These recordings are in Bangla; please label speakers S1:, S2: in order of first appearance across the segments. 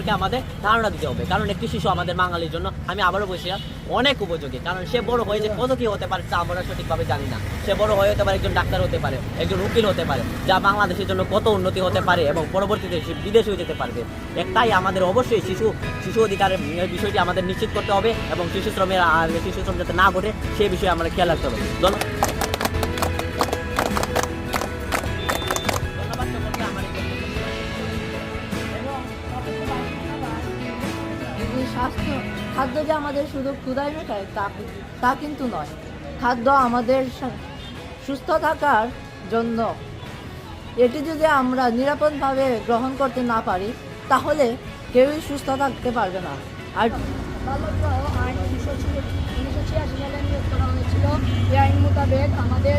S1: সম্পর্কে আমাদের ধারণা দিতে হবে। কারণ একটি শিশু আমাদের বাঙালির জন্য, আমি আবারও বলছি, অনেক উপযোগী। কারণ সে বড় হয়ে যে কত কি হতে পারে তা আমরা সঠিকভাবে জানি না। সে বড় হয়ে হতে পারে একজন ডাক্তার হতে পারে, একজন উকিল হতে পারে, যা বাংলাদেশের জন্য কত উন্নতি হতে পারে এবং পরবর্তীতে সে বিদেশেও যেতে পারবে। এক তাই আমাদের অবশ্যই শিশু শিশু অধিকারের বিষয়টি আমাদের নিশ্চিত করতে হবে এবং শিশু শ্রমের শিশু শ্রম যাতে না ঘটে সেই বিষয়ে আমরা খেয়াল রাখতে হবে। ধন্যবাদ।
S2: স্বাস্থ্য খাদ্য যে আমাদের শুধু ক্ষুদায় মেটায় তা তা কিন্তু নয়। খাদ্য আমাদের সুস্থ থাকার জন্য। এটি যদি আমরা নিরাপদভাবে গ্রহণ করতে না পারি তাহলে কেউই সুস্থ থাকতে পারবে না। আর
S3: আইন উনিশশো এই আইন মোতাবেক আমাদের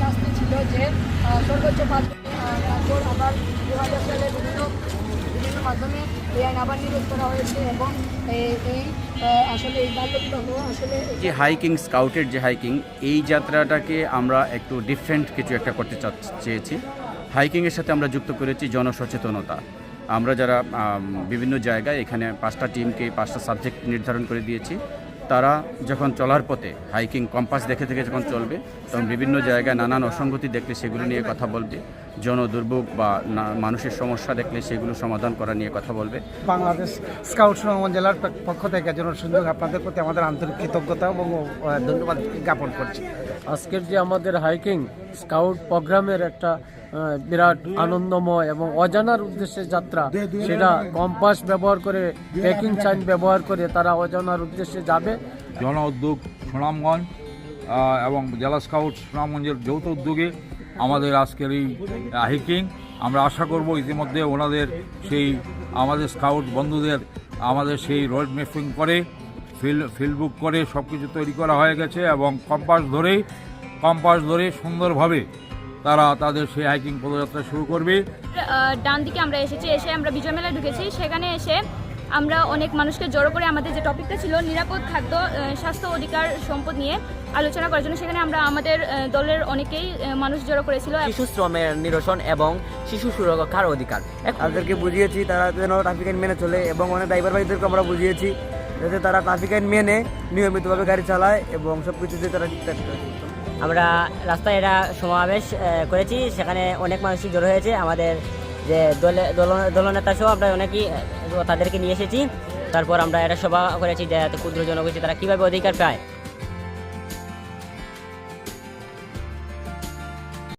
S3: শাস্তি ছিল যে সর্বোচ্চ পাঁচ বছর, আবার দু হাজার সালে মাধ্যমে এই আইন আবার নিরোধ করা হয়েছে এবং এই- আসলে এই আসলে
S4: যে হাইকিং স্কাউটের যে হাইকিং এই যাত্রাটাকে আমরা একটু ডিফারেন্ট কিছু একটা করতে চেয়েছি। হাইকিংয়ের সাথে আমরা যুক্ত করেছি জনসচেতনতা। আমরা যারা বিভিন্ন জায়গায় এখানে পাঁচটা টিমকে পাঁচটা সাবজেক্ট নির্ধারণ করে দিয়েছি। তারা যখন চলার পথে হাইকিং কম্পাস দেখে থেকে যখন চলবে তখন বিভিন্ন জায়গায় নানান অসঙ্গতি দেখলে সেগুলো নিয়ে কথা বলবে জন দুর্ভোগ বা মানুষের সমস্যা দেখলে সেগুলো সমাধান করা নিয়ে কথা বলবে।
S5: বাংলাদেশ স্কাউট সুনামগঞ্জ জেলার পক্ষ থেকে যেন সুযোগ আপনাদের প্রতি আমাদের আন্তরিক কৃতজ্ঞতা এবং ধন্যবাদ জ্ঞাপন করছি।
S6: আজকের যে আমাদের হাইকিং স্কাউট প্রোগ্রামের একটা বিরাট আনন্দময় এবং অজানার উদ্দেশ্যে যাত্রা। সেটা কম্পাস ব্যবহার করে ট্রেকিং সাইন ব্যবহার করে তারা অজানার উদ্দেশ্যে যাবে।
S7: জন উদ্যোগ সুনামগঞ্জ এবং জেলা স্কাউট সুনামগঞ্জের যৌথ উদ্যোগে আমাদের আজকের এই হাইকিং আমরা আশা করব ইতিমধ্যে ওনাদের সেই, আমাদের স্কাউট বন্ধুদের, আমাদের সেই রোড ম্যাপিং করে, ফিল ফিল্ড বুক করে সব কিছু তৈরি করা হয়ে গেছে এবং কম্পাস ধরেই কম্পাস ধরে সুন্দরভাবে তারা তাদের সেই হাইকিং পদযাত্রা শুরু করবে।
S8: ডান দিকে আমরা এসেছি এসে আমরা বিজয় মেলায় ঢুকেছি। সেখানে এসে আমরা অনেক মানুষকে জড়ো করে আমাদের যে টপিকটা ছিল নিরাপদ খাদ্য স্বাস্থ্য অধিকার সম্পদ নিয়ে আলোচনা করার জন্য সেখানে আমরা আমাদের দলের অনেকেই মানুষ জড়ো করেছিল।
S1: শিশু শ্রমের নিরসন এবং শিশু সুরক্ষার অধিকার।
S9: তাদেরকে বুঝিয়েছি তারা যেন ট্রাফিক আইন মেনে চলে এবং অনেক ড্রাইভার ভাইদেরকে আমরা বুঝিয়েছি যাতে তারা ট্রাফিক আইন মেনে নিয়মিতভাবে গাড়ি চালায় এবং সব কিছুতে তারা ঠিকঠাক করে।
S1: আমরা রাস্তায় এটা সমাবেশ করেছি। সেখানে অনেক মানুষই জড়ো হয়েছে। আমাদের যে দলে, দল- দলনেতা সহ আমরা অনেকেই তাদেরকে নিয়ে এসেছি। তারপর আমরা এটা সভা করেছি যে এত ক্ষুদ্র জনগোষ্ঠী, তারা কীভাবে অধিকার পায়?